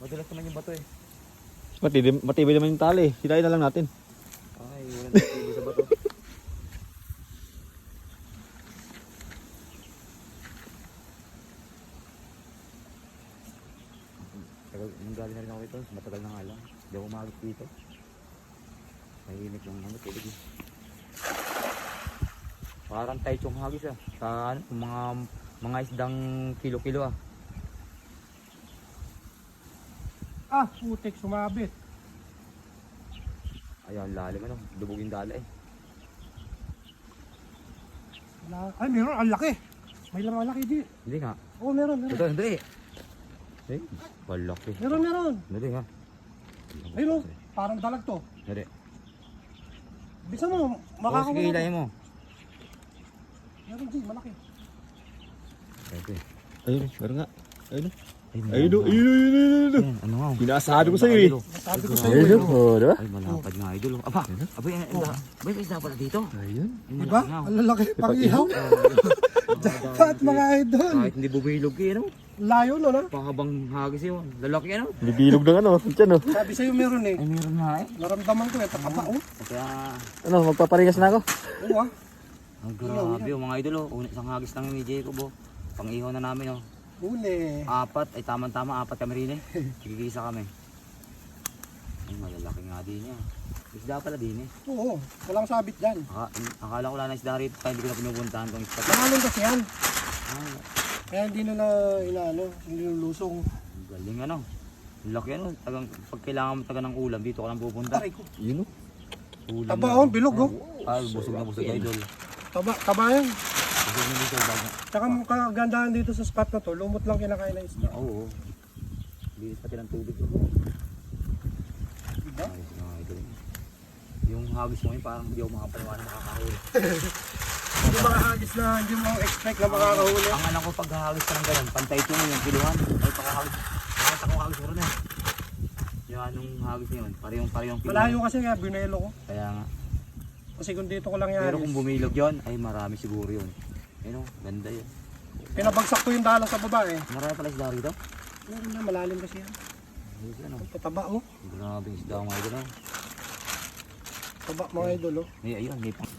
Madulas naman yung bato eh. Matibay, matibay naman yung tali. Hilahin na lang natin. Ay, wala na tibig sa bato. Tagal, nung galing na rin ako ito, matagal na nga lang. Hindi ako umagit dito. Mahilig yung ano, tubig eh. Parang yung hagis ah. Sa ano, mga mga isdang kilo-kilo ah. Ah, putik, sumabit. Ayan, lalim ano. Dubugin dala eh. Wala. Ay, meron, ang laki. May lamang laki di. Hindi nga. Oo, meron, meron. Ito, hindi. Eh, malaki. Meron, meron. Hindi nga. Ayun oh, parang dalag to. Hindi. Bisa mo, Oh, sige, hilahin mo. Meron di, malaki. Pwede. Ayun, meron nga. Ayun. Ay, Ayun, ayun, ayun, ayun, ayun. Ayan, ano nga. Pinasabi ko sa'yo eh. Sabi ko sa'yo, Ayun, oh, diba? Ay, malapad nga idol. oh. Aba, aba, yan, isda. Ba, may isda pala dito. Ayun. Ay, Diba? oh. Ang lalaki, pang ihaw. Dapat mga idol. Kahit hindi bubilog eh, ano? Layo no, no? Pahabang hagis yun. Lalaki ano? Bibilog ng ano. Diyan oh. Sabi sa'yo meron eh. Ay, meron nga eh. Naramdaman ko eh, takaba oh. Kaya, Ano, magpaparingas na ako. Oo ah. ang grabe oh, mga idol oh. Una, isang hagis lang ni Jacob oh. Pang-ihaw na namin oh. Huli. Apat, ay tamang-tama, apat kami rin eh. Gigisa kami. Ay, malalaki nga din niya. Isda pala din eh. Oo, walang sabit dyan. Aka, akala ko wala na isda rito, kaya hindi ko na pinupuntahan tong isda. Nangalong kasi yan. Ah, Kaya hindi na na, inaano, nilulusong. ang galing ano. Ang Laki ano, tagang, pag kailangan mo taga ng ulam, dito ka lang pupunta. Aray ko. Yun oh. Ulam Taba oh, bilog oh. Ah, busog na busog idol. Taba, taba yan. Busog na busog bago. Tsaka ang kagandahan dito sa spot na to, lumot lang kinakain ng isda. Oo. Bilis pati ng tubig. Diba? Ayos na idol. Yung hagis mo yun, parang hindi ako makapaniwala makakahuli. Hindi mga hagis na hindi mo expect na makakahuli. Ang alam ko pag hagis ka ng ganun, pantay ito mo yung kiluhan. Ay, pagkahagis. Nakita ko hagis mo rin eh. Yung anong hagis niya yun, parehong parehong kiluhan. Malayo kasi kaya binelo ko. Kaya nga. Kasi kung dito ko lang yan. Pero kung bumilog yun, ay marami siguro yun. Ayun o, ganda yun. Pinabagsak ko yung dala sa baba eh. Marami pala isda rito. Meron na, malalim kasi yan. Ayos yan o. Ang Pataba oh. Grabe isda mga idol o. Taba mga idol oh. May ayun, may pang.